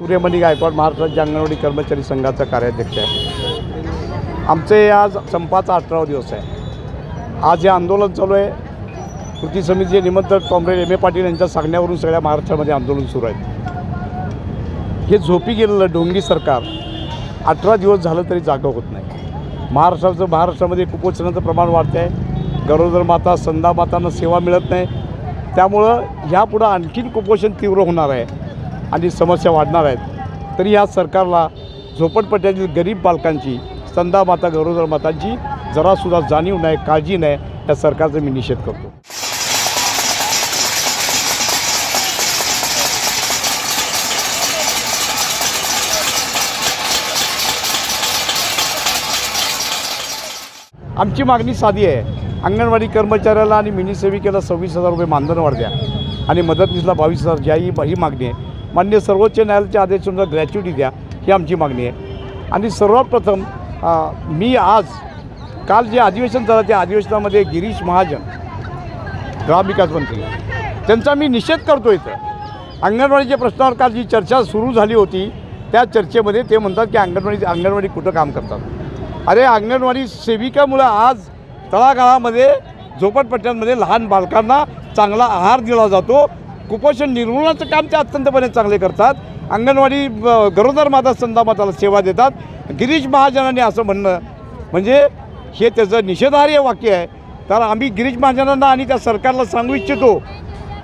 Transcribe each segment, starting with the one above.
सूर्यमणी गायकवाड महाराष्ट्राच्या अंगणवाडी कर्मचारी संघाचा कार्याध्यक्ष आहे. आमचे आज संपाचा अठरावा दिवस आहे. आज हे आंदोलन चालू आहे. कृती समितीचे निमंत्रक कॉम्रेड एम ए पाटील यांच्या सांगण्यावरून सगळ्या महाराष्ट्रामध्ये आंदोलन सुरू आहे. हे झोपी गेलेलं डोंगी सरकार अठरा दिवस झालं तरी जागा होत नाही. महाराष्ट्राचं महाराष्ट्रामध्ये कुपोषणाचं प्रमाण वाढतं आहे गरोदर माता संदा मातांना सेवा मिळत नाही. त्यामुळं ह्यापुढं आणखीन कुपोषण तीव्र होणार आहे. आणि समस्या वाढणार आहेत. तरी या सरकारला झोपडपट्ट्यातील गरीब बालकांची संदा माता गरोदर मातांची जरासुद्धा जाणीव नाही काळजी नाही या सरकारचा मी निषेध करतो. आमची मागणी साधी आहे अंगणवाडी कर्मचाऱ्याला आणि मिनी सेविकेला सव्वीस हजार रुपये मानधन द्या आणि मदतनीसला बावीस हजार ज्या ही ही मागणी आहे. मान्य सर्वोच्च न्यायालयाच्या आदेशानुसार ग्रॅच्युटी द्या ही आमची मागणी आहे. आणि सर्वात प्रथम मी आज काल जे अधिवेशन झालं त्या अधिवेशनामध्ये गिरीश महाजन ग्रामविकास मंत्री. त्यांचा मी निषेध करतो इथं. अंगणवाडीच्या प्रश्नावर काल जी चर्चा सुरू झाली होती त्या चर्चेमध्ये ते म्हणतात की अंगणवाडी अंगणवाडी कुठं काम करतात? अरे अंगणवाडी सेविकामुळं आज तळागाळामध्ये झोपडपट्ट्यांमध्ये लहान बालकांना चांगला आहार दिला जातो कुपोषण निर्मूलनाचं काम ते अत्यंतपणे चांगले करतात. अंगणवाडी गरोदर माता संदा सेवा देतात. गिरीश महाजनांनी असं म्हणणं म्हणजे हे त्याचं निषेधार्ह वाक्य आहे. तर आम्ही गिरीश महाजनांना आणि त्या सरकारला सांगू इच्छितो.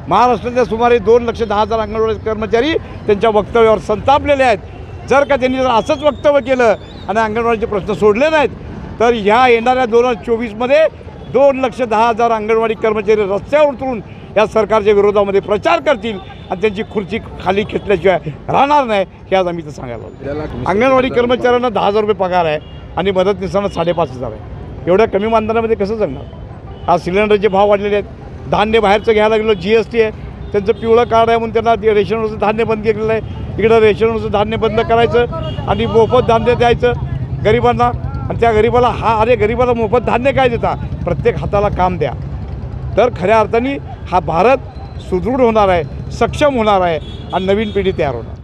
महाराष्ट्राच्या सुमारे दोन लक्ष दहा हजार अंगणवाडी कर्मचारी त्यांच्या वक्तव्यावर संतापलेले आहेत. जर का त्यांनी जर असंच वक्तव्य केलं आणि अंगणवाडीचे प्रश्न सोडले नाहीत तर ह्या येणाऱ्या दोन हजार चोवीसमध्ये दोन लक्ष दहा हजार अंगणवाडी कर्मचारी रस्त्यावर उतरून या सरकारच्या विरोधामध्ये प्रचार करतील आणि त्यांची खुर्ची खाली खेचल्याशिवाय राहणार नाही हे आज आम्ही तर सांगायला. अंगणवाडी कर्मचाऱ्यांना दहा हजार रुपये पगार आहे आणि मदतनीसांना साडेपाच हजार आहे. एवढ्या कमी मानधनामध्ये कसं जगणार? आज सिलेंडरचे भाव वाढलेले आहेत. धान्य बाहेरचं घ्यायला गेलो जी एस टी आहे. त्यांचं पिवळं कार्ड आहे म्हणून त्यांना रेशनवरचं धान्य बंद केलेलं आहे. इकडं रेशनवरचं धान्य बंद करायचं आणि मोफत धान्य द्यायचं. गरिबांना आणि त्या गरिबाला हा अरे गरिबाला मोफत धान्य काय देता? प्रत्येक हाताला काम द्या. तर खऱ्या अर्थाने हा भारत सुदृढ होणार आहे सक्षम होणार आहे आणि नवीन पिढी तयार होणार.